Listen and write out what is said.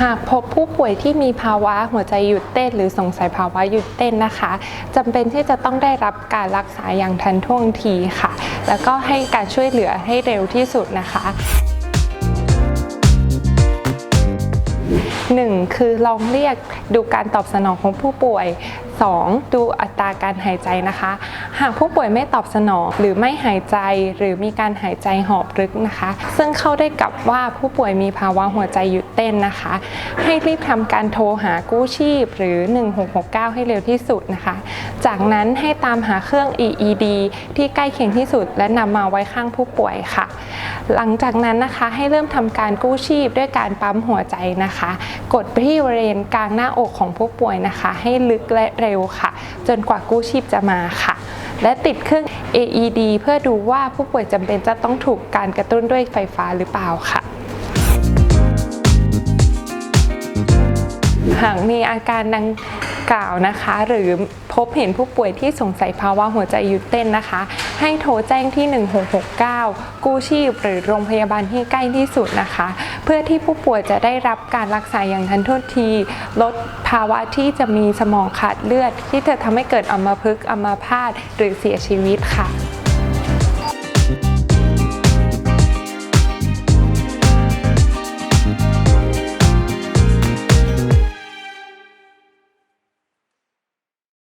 หากพบผู้ป่วยที่มีภาวะหัวใจหยุดเต้น หรือสงสัยภาวะหยุดเต้นนะคะจำเป็นที่จะต้องได้รับการรักษาอย่างทันท่วงทีค่ะ แล้วก็ให้การช่วยเหลือให้เร็วที่สุดนะคะ 1. คือลองเรียกดูการตอบสนองของผู้ป่วย 2. ดูอัตราการหายใจนะคะ หากผู้ป่วยไม่ตอบสนองหรือไม่หายใจหรือมีการหายใจหอบรึกนะคะ ซึ่งเข้าได้กับว่าผู้ป่วยมีภาวะหัวใจหยุดเต้นนะคะ ให้รีบทำการโทรหากู้ชีพ หรือ 1669 ให้เร็วที่สุดนะคะ จากนั้นให้ตามหาเครื่อง EED ที่ใกล้เคียงที่สุด และนำมาไว้ข้างผู้ป่วยค่ะ หลังจากนั้นนะคะให้เริ่มทำการกู้ชีพด้วยการปั๊มหัวใจนะคะกดไปที่บริเวณกลางหน้าอกของผู้ป่วยนะคะ ให้ลึกและเร็วค่ะ จนกว่ากู้ชีพจะมาค่ะ และติดเครื่อง AED เพื่อดูว่าผู้ป่วยจำเป็นจะต้องถูกการกระตุ้นด้วยไฟฟ้าหรือเปล่าค่ะหากมีอาการดัง กล่าวนะคะ หรือพบเห็นผู้ป่วยที่สงสัยภาวะหัวใจหยุดเต้นนะคะ ให้โทรแจ้งที่ 1669 กู้ชีพ หรือโรงพยาบาลที่ใกล้ที่สุดนะคะ เพื่อที่ผู้ป่วยจะได้รับการรักษาอย่างทันท่วงที ลดภาวะที่จะมีสมองขาดเลือด ที่จะทำให้เกิดอัมพฤกษ์อัมพาตหรือเสียชีวิตค่ะ